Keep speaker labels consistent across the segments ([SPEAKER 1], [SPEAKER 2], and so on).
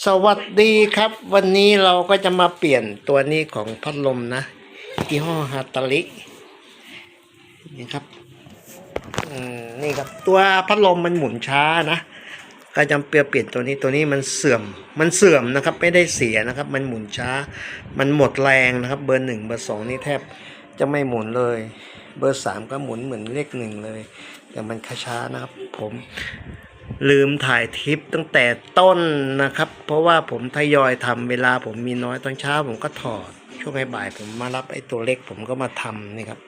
[SPEAKER 1] สวัสดีครับ วันนี้เราก็จะมาเปลี่ยนตัวนี้ของพัดลมนะยี่ห้อฮาตาลินี่ครับนี่ครับตัวพัดลมมันหมุนช้านะก็จำเปลี่ยนเปลี่ยนตัวนี้ตัวนี้มันเสื่อมมันเสื่อมนะครับ ไม่ได้เสียนะครับ มันหมุนช้า มันหมดแรงนะครับ เบอร์หนึ่งเบอร์สองนี่แทบจะไม่หมุนเลย เบอร์สามก็หมุนเหมือนเลขหนึ่งเลย แต่มันช้านะครับ ผม ลืมถ่ายทิปตั้งแต่ต้นนะครับ เพราะว่าผมทยอยทำเวลาผมมีน้อยตอนเช้าผมก็ถอด ช่วงบ่ายผมมารับไอ้ตัวเล็กผมก็มาทำนี่ครับ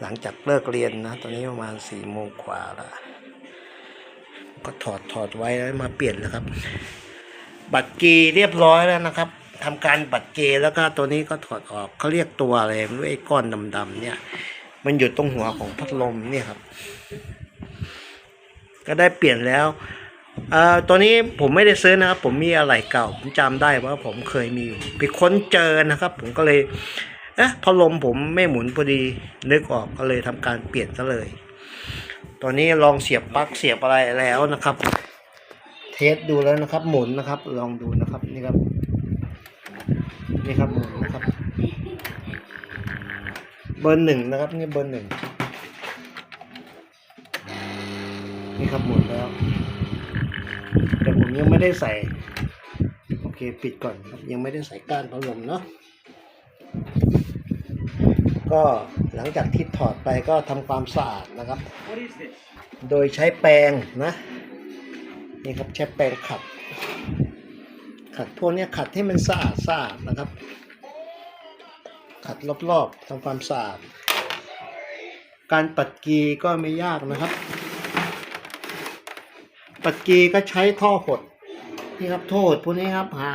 [SPEAKER 1] หลังจากเลิกเรียนนะ ตอนนี้ประมาณสี่โมงกว่าแล้วก็ถอดถอดไว้แล้วมาเปลี่ยนแล้วครับ บัตรกีเรียบร้อยแล้วนะครับทำการบัตรเกแล้วก็ตัวนี้ก็ถอดออกเขาเรียกตัวอะไรไม่รู้ไอ้ก้อนดำๆเนี่ย มันอยู่ตรงหัวของพัดลมเนี่ยครับ ก็ได้เปลี่ยนแล้วเอ่อตัวนี้ผมไม่ได้ซื้อนะครับ ผมมีอะไรเก่า ผมจำได้ว่าผมเคยมีอยู่ไปค้นเจอนะครับ ผมก็เลยเอ๊ะพัดลมผมไม่หมุนพอดีนึกออกก็เลยทำการเปลี่ยนซะเลยตอนนี้ลองเสียบปลั๊กเสียบอะไรแล้วนะครับ เทสดูแล้วนะครับ หมุนนะครับ ลองดูนะครับนี่ครับนี่ครับหมุนนะครับ เบอร์หนึ่งนะครับ นี่เบอร์หนึ่ง นี่ครับหมุนแล้ว แต่ผมยังไม่ได้ใส่ โอเคปิดก่อนครับยังไม่ได้ใส่ก้านพัดลมเนาะก็หลังจากที่ถอดไปก็ทำความสะอาดนะครับ โดยใช้แปรงนะ นี่ครับใช้แปรงขัด ขัดพวกนี้ขัดให้มันสะอาดสะอาดนะครับ ขัดรอบๆทำความสะอาด การปัดกีก็ไม่ยากนะครับ ปัดกีก็ใช้ท่อหดนี่ครับโทษพวกนี้ครับหา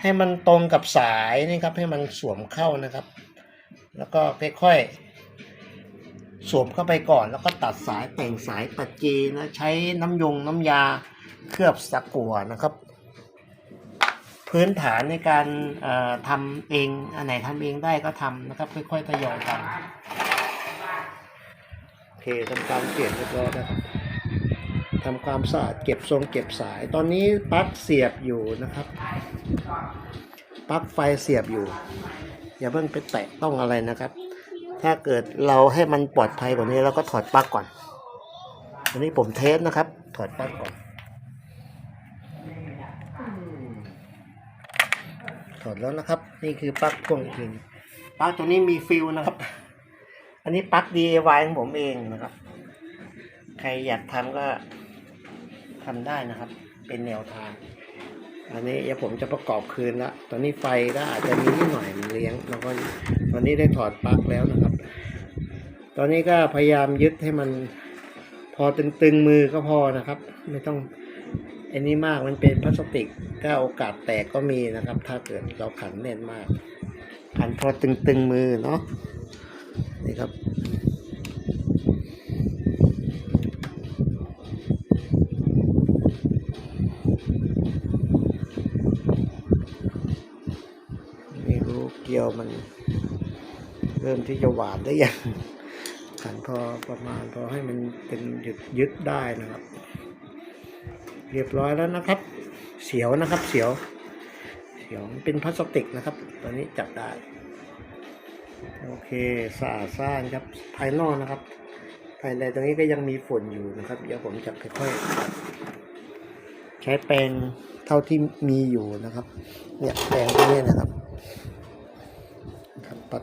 [SPEAKER 1] ให้มันตรงกับสายนี่ครับให้มันสวมเข้านะครับ แล้วก็ค่อยๆสวมเข้าไปก่อน แล้วก็ตัดสายแต่งสายปัดกีนะใช้น้ำยงน้ำยาเคลือบสกัวนะครับ พื้นฐานในการทำเองอันไหนทำเองได้ก็ทำนะครับ ค่อยๆทยอยทำโอเคทำการเปลี่ยนเรียบร้อยแล้วครับ ทำความสะอาดเก็บทรงเก็บสาย ตอนนี้ปลั๊กเสียบอยู่นะครับปลั๊กไฟเสียบอยู่ อย่าเพิ่งไปแตะต้องอะไรนะครับ ถ้าเกิดเราให้มันปลอดภัยกว่านี้เราก็ถอดปลั๊กก่อนอันนี้ผมเทสนะครับ ถอดปลั๊กก่อน ถอดแล้วนะครับ นี่คือปลั๊กพ่วงอีกทีหนึ่งปลั๊กตัวนี้มีฟิลนะครับ อันนี้ปลั๊ก DIY ของผมเองนะครับ ใครอยากทำก็ ทำได้นะครับ เป็นแนวทาง อันนี้เดี๋ยวผมจะประกอบคืนละตอนนี้ไฟก็อาจจะมีนิดหน่อยมันเลี้ยง แล้วก็ตอนนี้ได้ถอดปลั๊กแล้วนะครับ ตอนนี้ก็พยายามยึดให้มันพอตึงๆมือก็พอนะครับ ไม่ต้องไอ้นี้มากมันเป็นพลาสติกก็โอกาสแตกก็มีนะครับ ถ้าเกิดเราขันแน่นมากขันพอตึงๆมือเนาะ มันเริ่มที่จะหวานได้ยังขันพอประมาณพอให้มันเป็นหยุดยึดได้นะครับ เรียบร้อยแล้วนะครับ เสียวนะครับ เสียว เสียวเป็นพลาสติกนะครับ ตอนนี้จับได้ โอเคสะอาดซ่านครับภายนอกนะครับ ภายในตรงนี้ก็ยังมีฝุ่นอยู่นะครับ เดี๋ยวผมจะค่อยๆใช้แปรงเท่าที่มีอยู่นะครับ เนี่ยแปรงตรงนี้นะครับ ปัด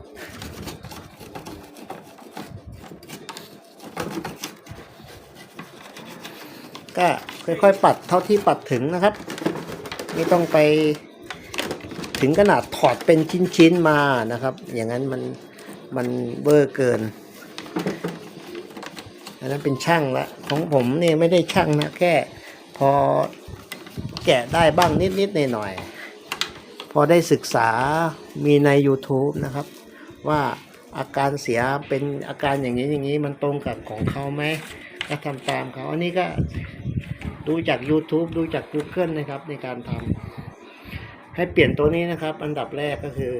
[SPEAKER 1] ก็ค่อยๆปัดเท่าที่ปัดถึงนะครับ ไม่ต้องไปถึงขนาดถอดเป็นชิ้นๆมานะครับ อย่างนั้นมันมันเบอร์เกิน อันนั้นเป็นช่างละของผมเนี่ยไม่ได้ช่างนะแค่พอแกะได้บ้างนิดๆหน่อยๆ พอได้ศึกษามีใน YouTube นะครับ ว่าอาการเสียเป็นอาการอย่างนี้อย่างนี้มันตรงกับของเขาไหมก็ทำตามเขาอันนี้ก็ดูจาก YouTube ดูจาก Google นะครับในการทำให้เปลี่ยนตัวนี้นะครับ อันดับแรกก็คือ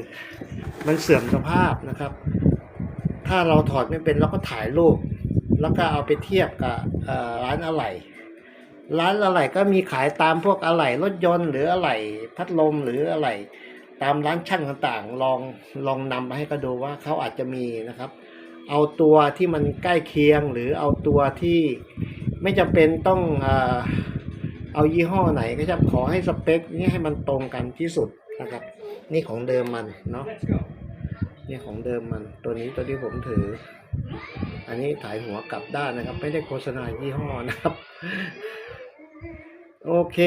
[SPEAKER 1] มันเสื่อมสภาพนะครับ ถ้าเราถอดไม่เป็นเราก็ถ่ายรูปแล้วก็เอาไปเทียบกับร้านอะไหล่ ร้านอะไหล่ก็มีขายตามพวกอะไหล่รถยนต์หรืออะไหล่พัดลมหรืออะไหล่ตามร้านช่างต่างๆ ลองลองนำมาให้ก็ดูว่าเขาอาจจะมีนะครับ เอาตัวที่มันใกล้เคียงหรือเอาตัวที่ไม่จำเป็นต้องเอ่อเอายี่ห้อไหนก็จะขอให้สเปคนี่ให้มันตรงกันที่สุดนะครับ นี่ของเดิมมันเนาะนี่ของเดิมมันตัวนี้ตัวที่ผมถือ อันนี้ถ่ายหัวกลับด้านนะครับ ไม่ได้โฆษณายี่ห้อนะครับ โอเค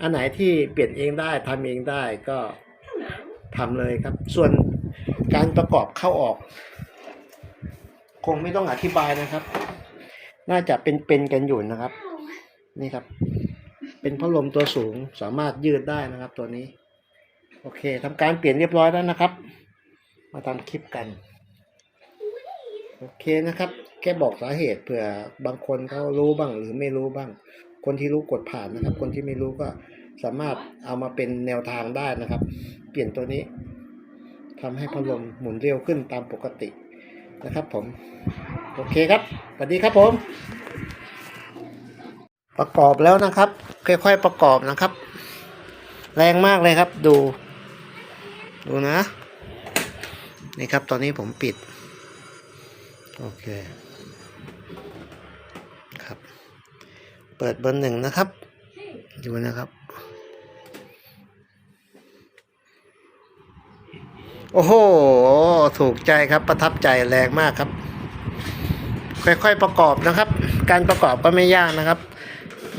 [SPEAKER 1] อันไหนที่เปลี่ยนเองได้ทำเองได้ก็ทำเลยครับ ส่วนการประกอบเข้าออก คงไม่ต้องอธิบายนะครับ น่าจะเป็นๆกันอยู่นะครับ นี่ครับ เป็นพัดลมตัวสูงสามารถยืดได้นะครับ ตัวนี้ โอเคทำการเปลี่ยนเรียบร้อยแล้วนะครับ มาทำคลิปกันโอเคนะครับ แค่บอกสาเหตุเผื่อบางคนเขารู้บ้างหรือไม่รู้บ้าง คนที่รู้กดผ่านนะครับ คนที่ไม่รู้ก็สามารถเอามาเป็นแนวทางได้นะครับ เปลี่ยนตัวนี้ทำให้พัดลมหมุนเร็วขึ้นตามปกตินะครับผม โอเคครับสวัสดีครับผม ประกอบแล้วนะครับ ค่อยๆประกอบนะครับ แรงมากเลยครับดู ดูนะ นี่ครับตอนนี้ผมปิด โอเค ครับ เปิดเบอร์หนึ่งนะครับ ดูนะครับ โอ้โห ถูกใจครับประทับใจแรงมากครับ ค่อยๆประกอบนะครับ การประกอบก็ไม่ยากนะครับ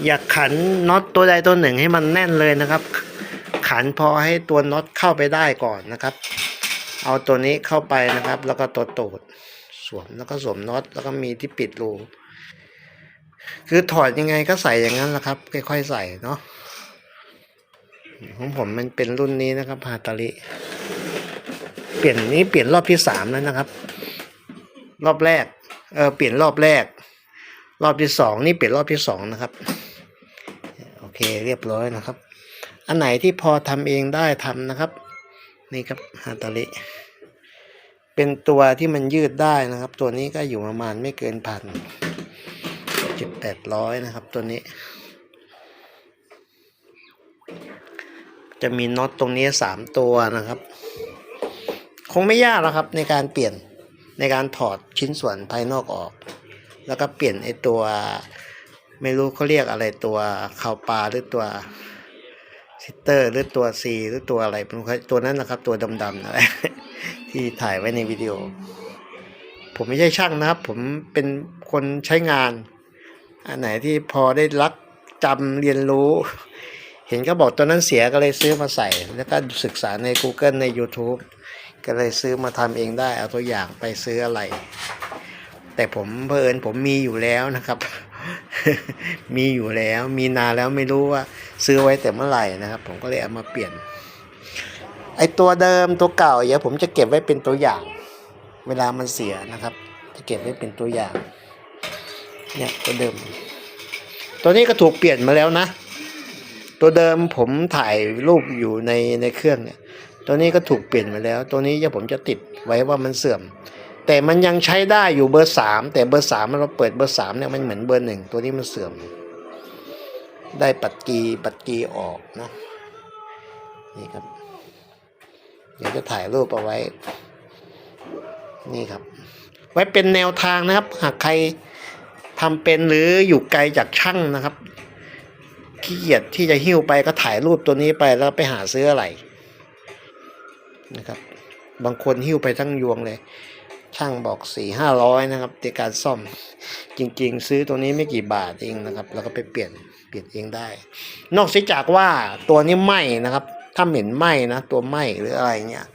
[SPEAKER 1] อย่าขันน็อตตัวใดตัวหนึ่งให้มันแน่นเลยนะครับ ขันพอให้ตัวน็อตเข้าไปได้ก่อนนะครับ เอาตัวนี้เข้าไปนะครับ แล้วก็ตัวตูดสวมแล้วก็สวมน็อตแล้วก็มีที่ปิดรู คือถอดยังไงก็ใส่อย่างนั้นแหละครับ ค่อยๆใส่เนาะของผมมันเป็นรุ่นนี้นะครับฮาตาลิเปลี่ยนนี้เปลี่ยนรอบที่สามแล้วนะครับ รอบแรก เออเปลี่ยนรอบแรก รอบที่สองนี่เปลี่ยนรอบที่สองนะครับ โอเคเรียบร้อยนะครับ อันไหนที่พอทำเองได้ทำนะครับ นี่ครับฮาตาลิเป็นตัวที่มันยืดได้นะครับ ตัวนี้ก็อยู่ประมาณไม่เกินพัน จุดแปดร้อยนะครับตัวนี้ จะมีน็อตตรงนี้สามตัวนะครับ คงไม่ยากหรอกครับในการเปลี่ยนในการถอดชิ้นส่วนภายนอกออก แล้วก็เปลี่ยนไอตัว ไม่รู้เขาเรียกอะไรตัวข่าวปลาหรือตัวซิสเตอร์ หรือตัวซีหรือตัวอะไรตัวนั้นนะครับ ตัวดำๆอะไรที่ถ่ายไว้ในวิดีโอ ผมไม่ใช่ช่างนะครับ ผมเป็นคนใช้งาน อันไหนที่พอได้รักจำเรียนรู้ เห็นก็บอกตัวนั้นเสียก็เลยซื้อมาใส่ แล้วก็ศึกษาใน Google ใน YouTube ก็เลยซื้อมาทำเองได้ เอาตัวอย่างไปซื้ออะไร แต่ผมเพอิญผมมีอยู่แล้วนะครับ มีอยู่แล้วมีนานแล้วไม่รู้ว่าซื้อไว้แต่เมื่อไหร่นะครับ ผมก็เลยเอามาเปลี่ยน ไอตัวเดิมตัวเก่าเดี๋ยวผมจะเก็บไว้เป็นตัวอย่าง เวลามันเสียนะครับ จะเก็บไว้เป็นตัวอย่าง เนี่ยตัวเดิม ตัวนี้ก็ถูกเปลี่ยนมาแล้วนะ ตัวเดิมผมถ่ายรูปอยู่ในในเครื่องเนี่ย ตัวนี้ก็ถูกเปลี่ยนมาแล้ว ตัวนี้จะผมจะติดไว้ว่ามันเสื่อม แต่มันยังใช้ได้อยู่เบอร์สามแต่เบอร์สามเราเปิดเบอร์สามเนี่ยมันเหมือนเบอร์หนึ่งตัวนี้มันเสื่อม ได้ปัดกีปัดกีออกนะนี่ครับเดี๋ยวจะถ่ายรูปเอาไว้ นี่ครับ ไว้เป็นแนวทางนะครับ หากใคร ทำเป็นหรืออยู่ไกลจากช่างนะครับขี้เกียจที่จะหิ้วไปก็ถ่ายรูปตัวนี้ไปแล้วไปหาซื้ออะไรนะครับ บางคนหิ้วไปทั้งยวงเลย ช่างบอกสี่ห้าร้อยนะครับในการซ่อมจริง ๆ ซื้อตัวนี้ไม่กี่บาทเองนะครับ แล้วก็ไปเปลี่ยนเปลี่ยนเองได้ นอกเสียจากว่าตัวนี้ไหมนะครับ ถ้าเหม็นไหมนะตัวไหมหรืออะไรเงี้ย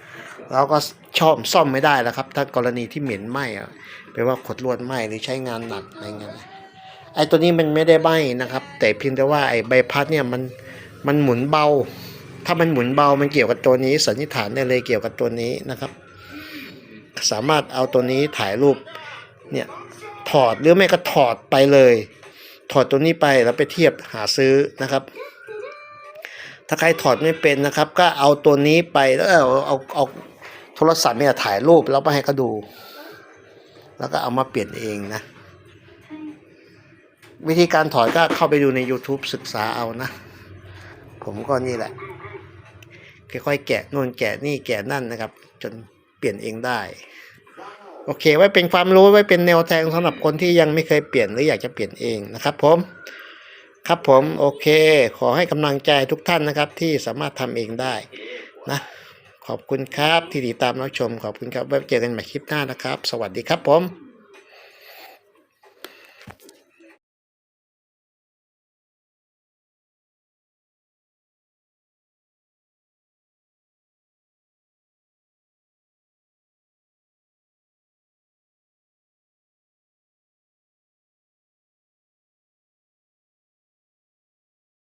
[SPEAKER 1] เราก็ชอบซ่อมไม่ได้แล้วครับ ถ้ากรณีที่เหม็นไหม้อะ แปลว่าขดลวดไหมหรือใช้งานหนักอะไรเงี้ยไอ้ตัวนี้มันไม่ได้ไหมนะครับ แต่เพียงแต่ว่าไอ้ใบพัดเนี่ยมันมันหมุนเบา ถ้ามันหมุนเบามันเกี่ยวกับตัวนี้สันนิษฐานได้เลยเกี่ยวกับตัวนี้นะครับ สามารถเอาตัวนี้ถ่ายรูปเนี่ยถอดหรือไม่ก็ถอดไปเลย ถอดตัวนี้ไปแล้วไปเทียบหาซื้อนะครับ ถ้าใครถอดไม่เป็นนะครับ ก็เอาตัวนี้ไปแล้วเอาเอาเอาโทรศัพท์เนี่ยถ่ายรูปแล้วไปให้เขาดู แล้วก็เอามาเปลี่ยนเองนะ วิธีการถอดก็เข้าไปดูใน YouTube ศึกษาเอานะ ผมก็นี่แหละ ค่อยๆแกะนู่นแกะนี่แกะนั่นนะครับ จนเปลี่ยนเองได้ โอเค ไว้เป็นความรู้ไว้เป็นแนวทางสำหรับคนที่ยังไม่เคยเปลี่ยนหรืออยากจะเปลี่ยนเองนะครับ ผมครับผมโอเค ขอให้กำลังใจทุกท่านนะครับที่สามารถทำเองได้นะ ขอบคุณครับที่ติดตามรับชม ขอบคุณครับไว้เจอกันใหม่คลิปหน้านะครับ สวัสดีครับผม